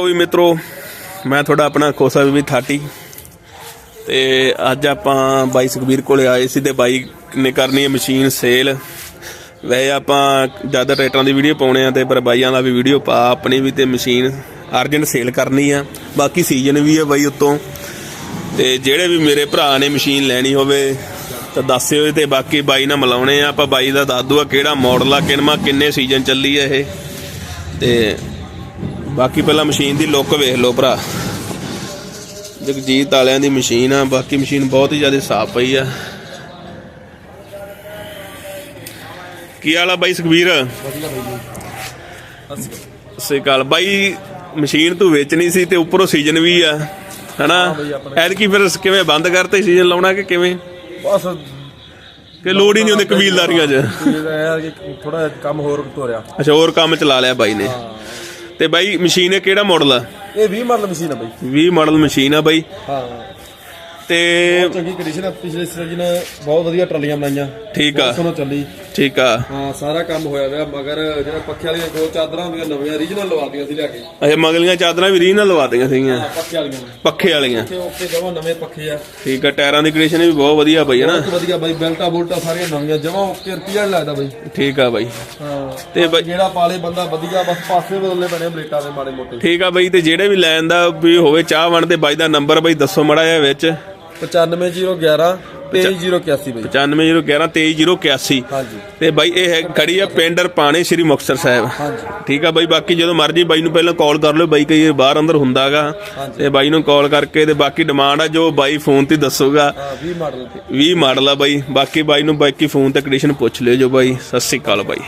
ਵੀ ਮਿੱਤਰੋ, ਮੈਂ ਤੁਹਾਡਾ ਆਪਣਾ ਖੋਸਾ ਵੀ 30 ਤੇ ਅੱਜ ਆਪਾਂ ਬਾਈ ਸੁਖਬੀਰ ਕੋਲੇ ਆਏ ਸੀ ਤੇ ਬਾਈ ਨੇ ਕਰਨੀ ਹੈ ਮਸ਼ੀਨ ਸੇਲ। ਵੈਸੇ ਆਪਾਂ ਜ਼ਿਆਦਾ ਟਰੈਕਟਰਾਂ ਦੀ ਵੀਡੀਓ ਪਾਉਣੇ ਆ ਤੇ ਪਰ ਬਾਈਆਂ ਦਾ ਵੀ ਵੀਡੀਓ ਪਾ, ਆਪਣੀ ਵੀ ਤੇ ਮਸ਼ੀਨ ਅਰਜੈਂਟ ਸੇਲ ਕਰਨੀ ਆ। ਬਾਕੀ ਸੀਜ਼ਨ ਵੀ ਹੈ ਬਾਈ ਉੱਤੋਂ। ਤੇ ਜਿਹੜੇ ਵੀ ਮੇਰੇ ਭਰਾ ਨੇ ਮਸ਼ੀਨ ਲੈਣੀ ਹੋਵੇ, ਤਾਂ ਦੱਸਿਓ ਤੇ ਬਾਕੀ ਬਾਈ ਨਾਲ ਮਿਲਾਉਣੇ ਆ। ਆਪਾਂ ਬਾਈ ਦਾ ਦੱਸ ਆ ਕਿਹੜਾ ਮਾਡਲ ਆ, ਕਿੰਨਾ ਕਿੰਨੇ ਸੀਜ਼ਨ ਚੱਲੀ ਆ ਇਹ। ਤੇ ਬਾਕੀ ਪਹਿਲਾਂ ਮਸ਼ੀਨ ਦੀ ਲੁੱਕ ਵੇਖ ਲਓ ਭਰਾ। ਜਗਜੀਤ ਵਾਲਿਆਂ ਦੀ ਮਸ਼ੀਨ ਆ ਬਾਕੀ ਮਸ਼ੀਨ ਬਹੁਤ ਹੀ ਜ਼ਿਆਦਾ ਸਾਫ਼ ਪਈ ਆ। ਕੀ ਹਾਲ ਆ ਬਾਈ ਸੁਖਬੀਰ? ਸਹੀ ਗੱਲ ਬਾਈ ਮਸ਼ੀਨ ਤੂੰ ਵੇਚਣੀ ਸੀ ਤੇ ਉੱਪਰੋਂ ਸੀਜ਼ਨ ਵੀ ਆ ਹਨਾ? ਐਤਕੀ ਫਿਰ ਕਿਵੇਂ ਬੰਦ ਕਰਤੇ ਸੀਜ਼ਨ ਲਾਉਣਾ ਕਿ ਕਿਵੇਂ? ਬਸ ਕਿ ਲੋੜ ਹੀ ਨਹੀਂ ਹੁੰਦੀ ਕਬੀਲਦਾਰੀਆਂ 'ਚ ਥੋੜਾ ਕੰਮ ਹੋਰ ਤੋਰਿਆ। ਅੱਛਾ ਹੋਰ ਕੰਮ ਚਲਾ ਲਿਆ ਬਾਈ ਨੇ। ਤੇ ਬਾਈ ਮਸ਼ੀਨ ਇਹ ਕਿਹੜਾ ਮਾਡਲ ਆ? ਇਹ 20 ਮਾਡਲ ਮਸ਼ੀਨ ਆ ਬਈ। 20 ਮਾਡਲ ਮਸ਼ੀਨ ਆ ਬਾਈ। ਹਾਂ। ਤੇ ਚੰਗੀ ਕੰਡੀਸ਼ਨ ਆ ਪਿਛਲੇ ਸੀਜ਼ਨ ਬਹੁਤ ਵਧੀਆ ਟਰਾਲੀਆਂ ਬਣਾਈਆਂ। ਠੀਕ ਆ। ਸੁਣੋ ਚੱਲੀ। ਠੀਕ ਆ। ਹਾਂ ਸਾਰਾ ਕੰਮ ਹੋਇਆ ਹੋਇਆ ਮਗਰ ਜਿਹੜਾ ਪੱਖੇ ਵਾਲੀਆਂ ਦੋ ਚਾਦਰਾਂ ਹੁੰਦੀਆਂ ਨਵੀਆਂ ਰੀਜਨਲ ਲਵਾਤੀਆਂ ਸੀ ਲਿਆ ਕੇ। ਅੱਛਾ ਮਗਲੀਆਂ ਚਾਦਰਾਂ ਵੀ ਰੀਨ ਨਾਲ ਲਵਾ ਦਿੱਤੀਆਂ ਸੀਗੀਆਂ? ਹਾਂ ਪੱਖੇ ਵਾਲੀਆਂ ਪੱਖੇ ਵਾਲੀਆਂ। ਤੇ ਓਕੇ ਜਮਾ ਨਵੇਂ ਪੱਖੇ ਆ। ਠੀਕ ਆ ਟਾਇਰਾਂ ਦੀ ਕੰਡੀਸ਼ਨ ਵੀ ਬਹੁਤ ਵਧੀਆ ਪਈ ਹੈ ਨਾ। ਬਹੁਤ ਵਧੀਆ ਬਾਈ ਬੈਲਟਾ ਬੁਲਟਾ ਸਾਰੀਆਂ ਨਵੀਆਂ ਜਮਾ ਓਕੇ ਰੁਪਿਆ ਲੱਗਦਾ ਬਾਈ। ਠੀਕ ਆ ਬਾਈ। ਹਾਂ ਤੇ ਬਾਈ ਜਿਹੜਾ ਪਾਲੇ ਬੰਦਾ ਵਧੀਆ ਬਸ ਪਾਸੇ ਬਦਲਨੇ ਪੈਣੇ ਬਲੇਟਾਂ ਦੇ ਮਾੜੇ ਮੋਟੇ। ਠੀਕ ਆ ਬਾਈ ਤੇ ਜਿਹੜੇ ਵੀ ਲੈਣ ਦਾ ਵੀ ਹੋਵੇ ਚਾਹ ਵਣ ਤੇ ਬਾਈ ਦਾ ਨੰਬਰ ਬਾਈ ਦੱਸੋ ਮੜਾ ਜਿਹਾ ਵਿੱਚ। 95011 23081 ਬਾਈ। 95011 23081 ਹਾਂਜੀ। ਤੇ ਬਾਈ ਇਹ ਹੈ ਖੜੀ ਆ ਪਿੰਡਰ ਪਾਣੇ ਸ੍ਰੀ ਮੁਕਤਸਰ ਸਾਹਿਬ। ਹਾਂਜੀ। ਠੀਕ ਆ ਬਾਈ ਬਾਕੀ ਜਦੋਂ ਮਰਜ਼ੀ ਬਾਈ ਨੂੰ ਪਹਿਲਾਂ ਕਾਲ ਕਰ ਲਿਓ ਬਾਈ ਕਈ ਵਾਰ ਬਾਹਰ ਅੰਦਰ ਹੁੰਦਾਗਾ। ਤੇ ਬਾਈ ਨੂੰ ਕਾਲ ਕਰਕੇ ਤੇ ਬਾਕੀ ਡਿਮਾਂਡ ਆ ਜੋ ਬਾਈ ਫੋਨ ਤੇ ਦੱਸੂਗਾ। ਹਾਂ 20 ਮਾਡਲ ਤੇ। 20 ਮਾਡਲ ਆ ਬਾਈ। ਬਾਕੀ ਬਾਈ ਨੂੰ ਬਾਕੀ ਫੋਨ ਤੇ ਕੰਡੀਸ਼ਨ ਪੁੱਛ ਲਿਓ ਜੋ ਬਾਈ। ਸਤਿ ਸ੍ਰੀ ਅਕਾਲ ਬਾਈ।